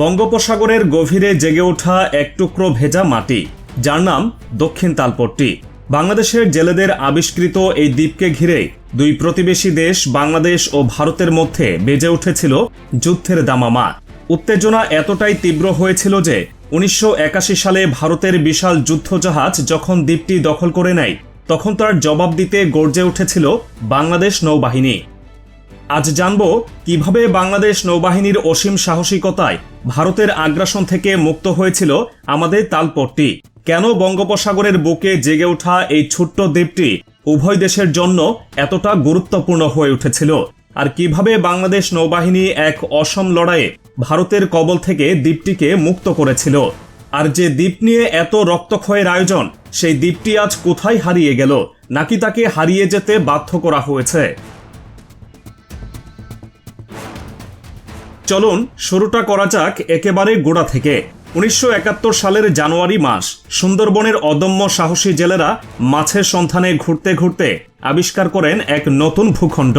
বঙ্গোপসাগরের গভীরে জেগে ওঠা এক টুকরো ভেজা মাটি, যার নাম দক্ষিণ তালপট্টি। বাংলাদেশের জেলেদের আবিষ্কৃত এই দ্বীপকে ঘিরে দুই প্রতিবেশী দেশ, বাংলাদেশ ও ভারতের মধ্যে বেজে উঠেছিল যুদ্ধের দামামা। উত্তেজনা এতটাই তীব্র হয়েছিল যে উনিশশো একাশি সালে ভারতের বিশাল যুদ্ধজাহাজ যখন দ্বীপটি দখল করে নেয়, তখন তার জবাব দিতে গর্জে উঠেছিল বাংলাদেশ নৌবাহিনী। আজ জানব কীভাবে বাংলাদেশ নৌবাহিনীর অসীম সাহসিকতায় ভারতের আগ্রাসন থেকে মুক্ত হয়েছিল আমাদের তালপট্টি। কেন বঙ্গোপসাগরের বুকে জেগে ওঠা এই ছোট্ট দ্বীপটি উভয় দেশের জন্য এতটা গুরুত্বপূর্ণ হয়ে উঠেছিল? আর কীভাবে বাংলাদেশ নৌবাহিনী এক অসম লড়াইয়ে ভারতের কবল থেকে দ্বীপটিকে মুক্ত করেছিল? আর যে দ্বীপ নিয়ে এত রক্তক্ষয়ের আয়োজন, সেই দ্বীপটি আজ কোথায় হারিয়ে গেল? নাকি তাকে হারিয়ে যেতে বাধ্য করা হয়েছে? চলুন শুরুটা করা যাক একেবারে গোড়া থেকে। উনিশশো একাত্তর সালের জানুয়ারি মাস, সুন্দরবনের অদম্য সাহসী জেলেরা মাছের সন্ধানে ঘুরতে ঘুরতে আবিষ্কার করেন এক নতুন ভূখণ্ড।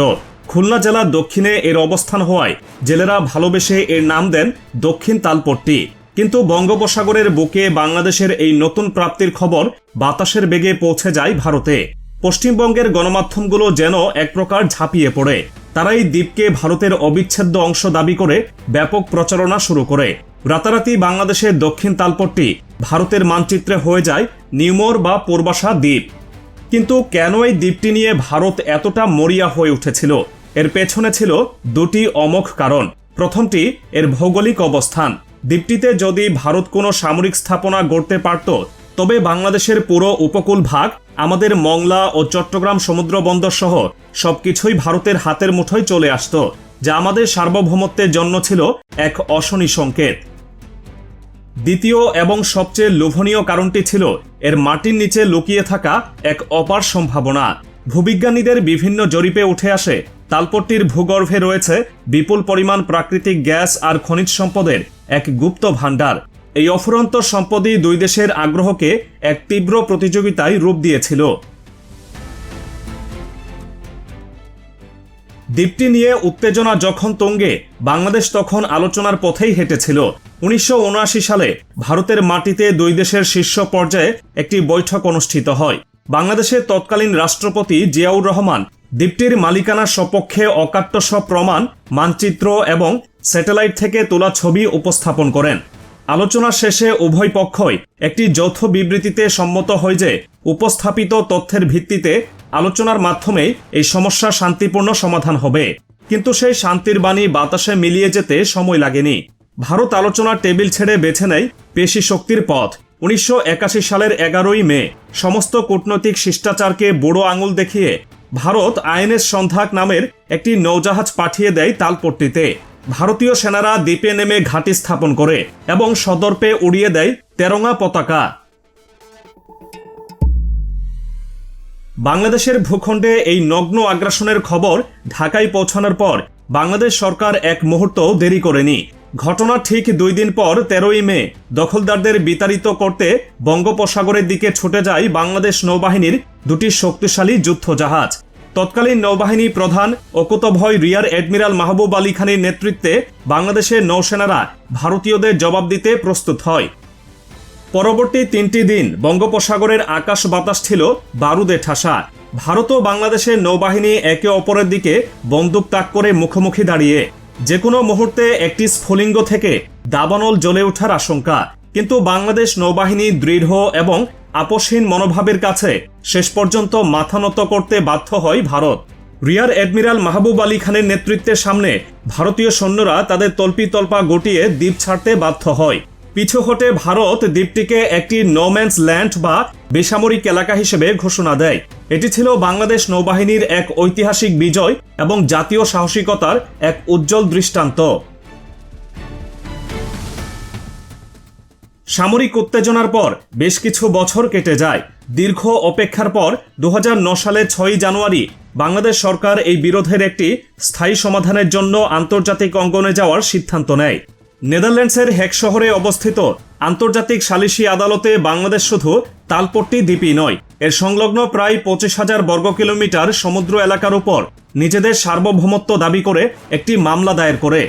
খুলনা জেলার দক্ষিণে এর অবস্থান হওয়ায় জেলেরা ভালোবেসে এর নাম দেন দক্ষিণ তালপট্টি। কিন্তু বঙ্গোপসাগরের বুকে বাংলাদেশের এই নতুন প্রাপ্তির খবর বাতাসের বেগে পৌঁছে যায় ভারতে। পশ্চিমবঙ্গের গণমাধ্যমগুলো যেন এক প্রকার ঝাঁপিয়ে পড়ে। তারা এই দ্বীপকে ভারতের অবিচ্ছেদ্য অংশ দাবি করে ব্যাপক প্রচারণা শুরু করে। রাতারাতি বাংলাদেশের দক্ষিণ তালপট্টি ভারতের মানচিত্রে হয়ে যায় নিউমোর বা পূর্বাশা দ্বীপ। কিন্তু কেন এই দ্বীপটি নিয়ে ভারত এতটা মরিয়া হয়ে উঠেছিল? এর পেছনে ছিল দুটি অমোঘ কারণ। প্রথমটি, এর ভৌগোলিক অবস্থান। দ্বীপটিতে যদি ভারত কোনো সামরিক স্থাপনা গড়তে পারত তবে বাংলাদেশের পুরো উপকূল ভাগ, আমাদের মংলা ও চট্টগ্রাম সমুদ্র বন্দর সহ সবকিছুই ভারতের হাতের মুঠোয় চলে আসত, যা আমাদের সার্বভৌমত্বের জন্য ছিল এক অশনি সংকেত। দ্বিতীয় এবং সবচেয়ে লোভনীয় কারণটি ছিল এর মাটির নিচে লুকিয়ে থাকা এক অপার সম্ভাবনা। ভূবিজ্ঞানীদের বিভিন্ন জরিপে উঠে আসে, তালপট্টির ভূগর্ভে রয়েছে বিপুল পরিমাণ প্রাকৃতিক গ্যাস আর খনিজ সম্পদের এক গুপ্ত ভাণ্ডার। এই অফুরন্ত সম্পদই দুই দেশের আগ্রহকে এক তীব্র প্রতিযোগিতায় রূপ দিয়েছিল। দ্বীপটি নিয়ে উত্তেজনা যখন তঙ্গে, বাংলাদেশ তখন আলোচনার পথেই হেঁটেছিল। উনিশশো উনআশি সালে ভারতের মাটিতে দুই দেশের শীর্ষ পর্যায়ে একটি বৈঠক অনুষ্ঠিত হয়। বাংলাদেশের তৎকালীন রাষ্ট্রপতি জিয়াউর রহমান দ্বীপটির মালিকানার সপক্ষে অকাট্য সব প্রমাণ, মানচিত্র এবং স্যাটেলাইট থেকে তোলা ছবি উপস্থাপন করেন। আলোচনা শেষে উভয় পক্ষই একটি যৌথ বিবৃতিতে সম্মত হয় যে, উপস্থাপিত তথ্যের ভিত্তিতে আলোচনার মাধ্যমে এই সমস্যা শান্তিপূর্ণ সমাধান হবে। কিন্তু সেই শান্তির বাণী বাতাসে মিলিয়ে যেতে সময় লাগেনি। ভারত আলোচনার টেবিল ছেড়ে বেছে নেয় পেশি শক্তির পথ। উনিশশো একাশি সালের এগারোই মে, সমস্ত কূটনৈতিক শিষ্টাচারকে বুড়ো আঙুল দেখিয়ে ভারত আইএনএস সন্ধাক নামের একটি নৌজাহাজ পাঠিয়ে দেয় তালপট্টিতে। ভারতীয় সেনারা দ্বীপে নেমে ঘাঁটি স্থাপন করে এবং সদর্পে উড়িয়ে দেয় তেরঙ্গা পতাকা। বাংলাদেশের ভূখণ্ডে এই নগ্ন আগ্রাসনের খবর ঢাকায় পৌঁছানোর পর বাংলাদেশ সরকার এক মুহূর্তও দেরি করেনি। ঘটনা ঠিক দুই দিন পর তেরোই মে দখলদারদের বিতাড়িত করতে বঙ্গোপসাগরের দিকে ছুটে যায় বাংলাদেশ নৌবাহিনীর দুটি শক্তিশালী যুদ্ধজাহাজ। তৎকালীন নৌবাহিনী প্রধান অকুতভয় রিয়ার অ্যাডমিরাল মাহবুব আলী খানের নেতৃত্বে বাংলাদেশের নৌসেনারা ভারতীয়দের জবাব দিতে প্রস্তুত হয়। পরবর্তী তিনটি দিন বঙ্গোপসাগরের আকাশ বাতাস ছিল বারুদে ঠাসা। ভারত ও বাংলাদেশের নৌবাহিনী একে অপরের দিকে বন্দুক তাক করে মুখোমুখি দাঁড়িয়ে। যে কোনো মুহূর্তে একটি স্ফুলিঙ্গ থেকে দাবানল জ্বলে ওঠার আশঙ্কা। কিন্তু বাংলাদেশ নৌবাহিনী দৃঢ় এবং আপোষহীন মনোভাবের কাছে শেষ পর্যন্ত মাথা নত করতে বাধ্য হয় ভারত। রিয়ার অ্যাডমিরাল মাহবুব আলী খানের নেতৃত্বের সামনে ভারতীয় সৈন্যরা তাদের তল্পি তল্পা গটিয়ে দ্বীপ ছাড়তে বাধ্য হয়। পিছু হটে ভারত দ্বীপটিকে একটি নোম্যান্স ল্যান্ড বা বেসামরিক এলাকা হিসেবে ঘোষণা দেয়। এটি ছিল বাংলাদেশ নৌবাহিনীর এক ঐতিহাসিক বিজয় এবং জাতীয় সাহসিকতার এক উজ্জ্বল দৃষ্টান্ত। সামরিক উত্তেজনার পর বেশ কিছু বছর কেটে যায়। দীর্ঘ অপেক্ষার পর দু সালের ছয়ই জানুয়ারি বাংলাদেশ সরকার এই বিরোধের একটি স্থায়ী সমাধানের জন্য আন্তর্জাতিক অঙ্গনে যাওয়ার সিদ্ধান্ত নেয়। নেদারল্যান্ডসের হেক শহরে অবস্থিত আন্তর্জাতিক সালিসি আদালতে বাংলাদেশ শুধু তালপট্টি দ্বীপই নয়, এর সংলগ্ন প্রায় পঁচিশ হাজার বর্গ কিলোমিটার সমুদ্র এলাকার উপর নিজেদের সার্বভৌমত্ব দাবি করে একটি মামলা দায়ের করে।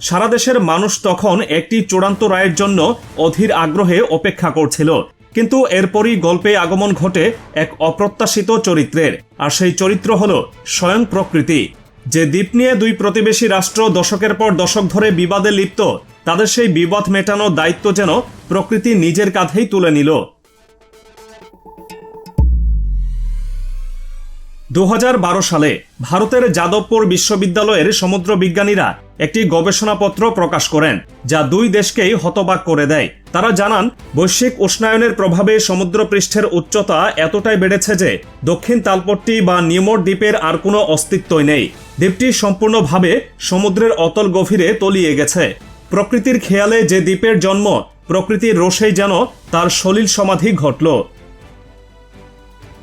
সারা দেশের মানুষ তখন একটি চূড়ান্ত রায়ের জন্য অধীর আগ্রহে অপেক্ষা করছিল। কিন্তু এরপরই গল্পে আগমন ঘটে এক অপ্রত্যাশিত চরিত্রের। আর সেই চরিত্র হল স্বয়ং প্রকৃতি। যে দ্বীপ নিয়ে দুই প্রতিবেশী রাষ্ট্র দশকের পর দশক ধরে বিবাদে লিপ্ত, তাদের সেই বিবাদ মেটানোর দায়িত্ব যেন প্রকৃতি নিজের কাঁধেই তুলে নিল। দু হাজার বারো সালে ভারতের যাদবপুর বিশ্ববিদ্যালয়ের সমুদ্র বিজ্ঞানীরা একটি গবেষণাপত্র প্রকাশ করেন, যা দুই দেশকেই হতবাক করে দেয়। তারা জানান, বৈশ্বিক উষ্ণায়নের প্রভাবে সমুদ্রপৃষ্ঠের উচ্চতা এতটাই বেড়েছে যে দক্ষিণ তালপট্টি বা নিউমোর দ্বীপের আর কোনো অস্তিত্বই নেই। দ্বীপটি সম্পূর্ণভাবে সমুদ্রের অতল গভীরে তলিয়ে গেছে। প্রকৃতির খেয়ালে যে দ্বীপের জন্ম, প্রকৃতির রোষেই যেন তার সলিল সমাধি ঘটল।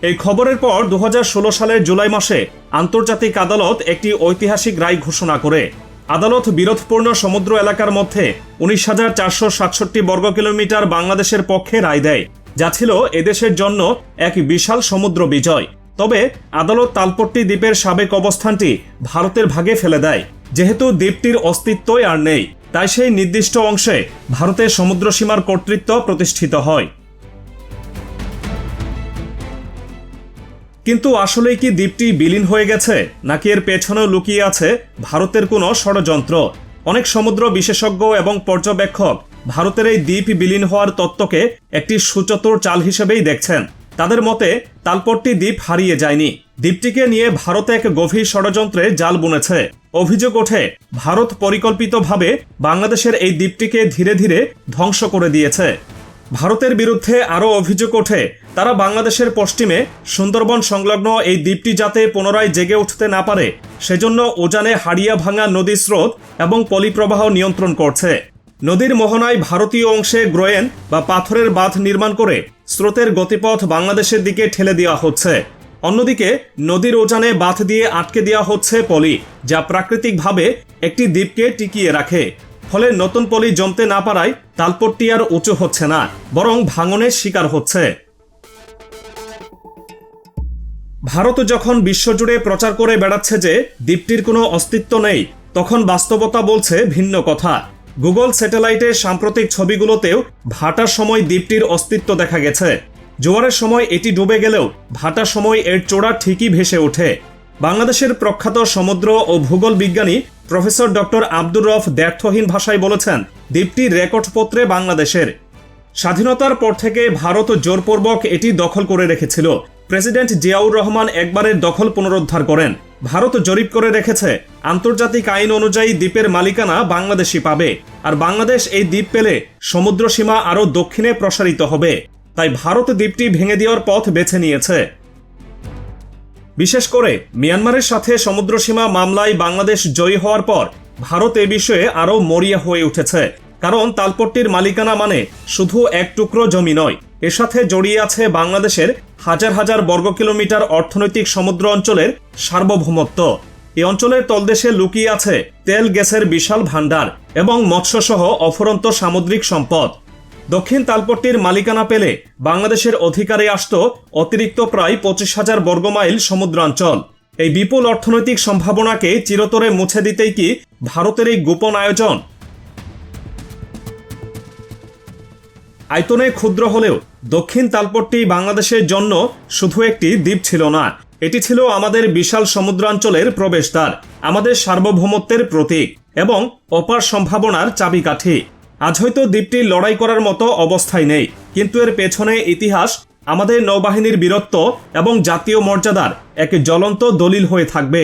এই খবরের পর দু হাজার ষোলো সালের জুলাই মাসে আন্তর্জাতিক আদালত একটি ঐতিহাসিক রায় ঘোষণা করে। আদালত বিরোধপূর্ণ সমুদ্র এলাকার মধ্যে উনিশ হাজার চারশো সাতষট্টি বর্গ কিলোমিটার বাংলাদেশের পক্ষে রায় দেয়, যা ছিল এদেশের জন্য এক বিশাল সমুদ্র বিজয়। তবে আদালত তালপট্টি দ্বীপের সাবেক অবস্থানটি ভারতের ভাগে ফেলে দেয়, যেহেতু দ্বীপটির অস্তিত্বই আর নেই। তাই সেই নির্দিষ্ট অংশে ভারতের সমুদ্র সীমার কর্তৃত্ব প্রতিষ্ঠিত হয়। কিন্তু আসলেই কি দ্বীপটি বিলীন হয়ে গেছে, নাকি এর পেছনেও লুকিয়ে আছে ভারতের কোনো ষড়যন্ত্র? অনেক সমুদ্র বিশেষজ্ঞ এবং পর্যবেক্ষক ভারতের এই দ্বীপ বিলীন হওয়ার তত্ত্বকে একটি সুচতুর চাল হিসেবেই দেখছেন। তাদের মতে, তালপট্টি দ্বীপ হারিয়ে যায়নি। দ্বীপটিকে নিয়ে ভারত এক গভীর ষড়যন্ত্রে জাল বুনেছে। অভিযোগ ওঠে, ভারত পরিকল্পিতভাবে বাংলাদেশের এই দ্বীপটিকে ধীরে ধীরে ধ্বংস করে দিয়েছে। ভারতের বিরুদ্ধে আরও অভিযোগ ওঠে, তারা বাংলাদেশের পশ্চিমে সুন্দরবন সংলগ্ন এই দ্বীপটি যাতে পুনরায় জেগে উঠতে না পারে, সেজন্য ওজানে হাড়িয়া ভাঙা নদী স্রোত এবং পলিপ্রবাহ নিয়ন্ত্রণ করছে। নদীর মোহনায় ভারতীয় অংশে গ্রোয়েন বা পাথরের বাঁধ নির্মাণ করে স্রোতের গতিপথ বাংলাদেশের দিকে ঠেলে দেওয়া হচ্ছে। অন্যদিকে, নদীর ওজানে বাঁধ দিয়ে আটকে দেওয়া হচ্ছে পলি, যা প্রাকৃতিকভাবে একটি দ্বীপকে টিকিয়ে রাখে। ফলে নতুন পলি জমতে না পারায় তালপট্টি আর উঁচু হচ্ছে না, বরং ভাঙনের শিকার হচ্ছে। ভারত যখন বিশ্বজুড়ে প্রচার করে বেড়াচ্ছে যে দ্বীপটির কোনো অস্তিত্ব নেই, তখন বাস্তবতা বলছে ভিন্ন কথা। গুগল স্যাটেলাইটের সাম্প্রতিক ছবিগুলোতেও ভাটার সময় দ্বীপটির অস্তিত্ব দেখা গেছে। জোয়ারের সময় এটি ডুবে গেলেও ভাটার সময় এর চোড়া ঠিকই ভেসে ওঠে। বাংলাদেশের প্রখ্যাত সমুদ্র ও ভূগোল বিজ্ঞানী প্রফেসর ডক্টর আব্দুর রফ দ্ব্যর্থহীন ভাষায় বলেছেন, দ্বীপটি রেকর্ডপত্রে বাংলাদেশের। স্বাধীনতার পর থেকে ভারত জোরপূর্বক এটি দখল করে রেখেছিল। প্রেসিডেন্ট জিয়াউর রহমান একবারের দখল পুনরুদ্ধার করেন। ভারত জরিপ করে রেখেছে, আন্তর্জাতিক আইন অনুযায়ী দ্বীপের মালিকানা বাংলাদেশই পাবে। আর বাংলাদেশ এই দ্বীপ পেলে সমুদ্র সীমা আরও দক্ষিণে প্রসারিত হবে। তাই ভারত দ্বীপটি ভেঙে দেওয়ার পথ বেছে নিয়েছে। বিশেষ করে মিয়ানমারের সাথে সমুদ্র সীমা মামলায় বাংলাদেশ জয়ী হওয়ার পর ভারত এ বিষয়ে আরও মরিয়া হয়ে উঠেছে। কারণ তালপট্টির মালিকানা মানে শুধু এক টুকরো জমি নয়, এর সাথে জড়িয়ে আছে বাংলাদেশের হাজার হাজার বর্গ কিলোমিটার অর্থনৈতিক সমুদ্র অঞ্চলের সার্বভৌমত্ব। এ অঞ্চলের তলদেশে লুকিয়ে আছে তেল গ্যাসের বিশাল ভাণ্ডার এবং মৎস্যসহ অফুরন্ত সামুদ্রিক সম্পদ। দক্ষিণ তালপট্টির মালিকানা পেলে বাংলাদেশের অধিকারে আসত অতিরিক্ত প্রায় পঁচিশ হাজার বর্গমাইল সমুদ্রাঞ্চল। এই বিপুল অর্থনৈতিক সম্ভাবনাকে চিরতরে মুছে দিতেই কি ভারতের এই গোপন আয়োজন? আয়তনে ক্ষুদ্র হলেও দক্ষিণ তালপট্টি বাংলাদেশের জন্য শুধু একটি দ্বীপ ছিল না, এটি ছিল আমাদের বিশাল সমুদ্রাঞ্চলের প্রবেশদ্বার, আমাদের সার্বভৌমত্বের প্রতীক এবং অপার সম্ভাবনার চাবিকাঠি। আজ হয়তো দ্বীপটি লড়াই করার মতো অবস্থায় নেই। কিন্তু এর পেছনে ইতিহাস, আমাদের নৌবাহিনীর বীরত্ব এবং জাতীয় মর্যাদার এক জ্বলন্ত দলিল হয়ে থাকবে।